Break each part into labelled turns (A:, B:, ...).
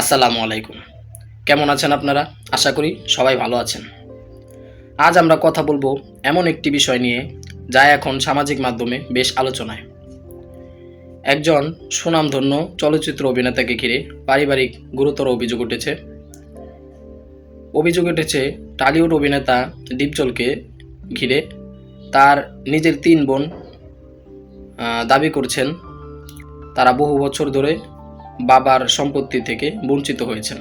A: আসসালামু আলাইকুম। কেমন আছেন আপনারা? আশা করি সবাই ভালো আছেন। আজ আমরা কথা বলব এমন একটি বিষয় নিয়ে, যা এখন সামাজিক মাধ্যমে বেশ আলোচনায়। একজন সুনামধন্য চলচ্চিত্র অভিনেতাকে ঘিরে পারিবারিক গুরুতর অভিযোগ উঠেছে। অভিযোগ উঠেছে, টালিউড অভিনেতা দীপজলকে ঘিরে তার নিজের তিন বোন দাবি করছেন, তারা বহু বছর ধরে বাবার সম্পত্তি থেকে বঞ্চিত হয়েছেন।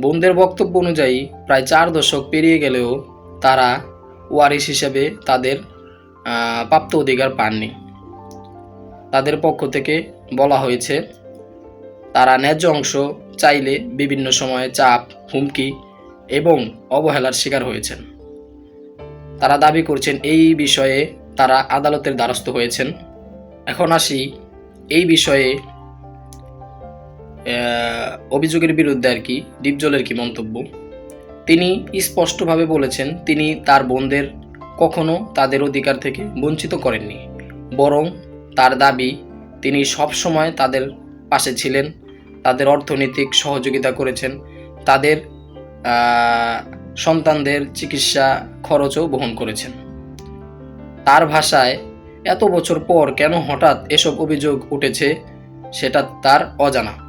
A: বোনদের বক্তব্য অনুযায়ী প্রায় চার দশক পেরিয়ে গেলেও তারা ওয়ারিস হিসেবে তাদের প্রাপ্ত অধিকার পাননি। তাদের পক্ষ থেকে বলা হয়েছে, তারা ন্যায্য অংশ চাইলে বিভিন্ন সময়ে চাপ, হুমকি এবং অবহেলার শিকার হয়েছেন। তারা দাবি করছেন এই বিষয়ে তারা আদালতের দ্বারস্থ হয়েছেন। এখন আসি এই বিষয়ে অভিযোগের বিরুদ্ধে আর কি ডিপজলের কি মন্তব্য? তিনি স্পষ্টভাবে বলেছেন, তিনি তার বোনদের কখনো তাদের অধিকার থেকে বঞ্চিত করেননি। বরং তার দাবি, তিনি সব সময় তাদের পাশে ছিলেন, তাদের অর্থনৈতিক সহযোগিতা করেছেন, তাদের সন্তানদের চিকিৎসা খরচও বহন করেছেন। তার ভাষায়, এত বছর পর কেন হঠাৎ এসব অভিযোগ উঠেছে, সেটা তার অজানা।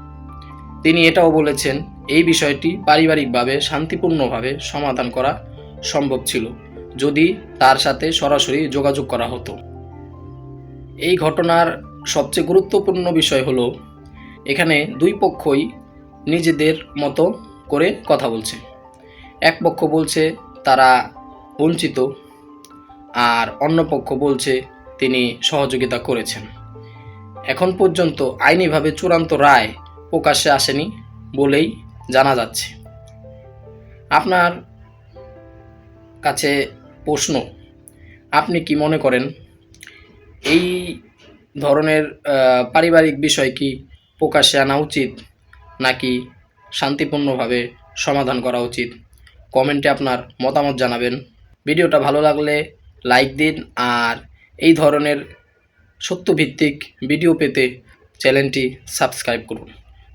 A: তিনি এটাও বলেছেন, এই বিষয়টি পারিবারিকভাবে শান্তিপূর্ণভাবে সমাধান করা সম্ভব ছিল, যদি তার সাথে সরাসরি যোগাযোগ করা হতো। এই ঘটনার সবচেয়ে গুরুত্বপূর্ণ বিষয় হলো, এখানে দুই পক্ষই নিজেদের মতো করে কথা বলছে। এক পক্ষ বলছে তারা বঞ্চিত, আর অন্য পক্ষ বলছে তিনি সহযোগিতা করেছেন। এখন পর্যন্ত আইনিভাবে চূড়ান্ত রায় প্রকাশ্যে আসেনি বলেই জানা যাচ্ছে। আপনার কাছে প্রশ্ন, আপনি কি মনে করেন এই ধরনের পারিবারিক বিষয় কি প্রকাশ্যে আনা উচিত নাকি শান্তিপূর্ণভাবে সমাধান করা উচিত? কমেন্টে আপনার মতামত জানাবেন। ভিডিওটা ভালো লাগলে লাইক দিন আর এই ধরনের সত্যভিত্তিক ভিডিও পেতে চ্যানেলটি সাবস্ক্রাইব করুন।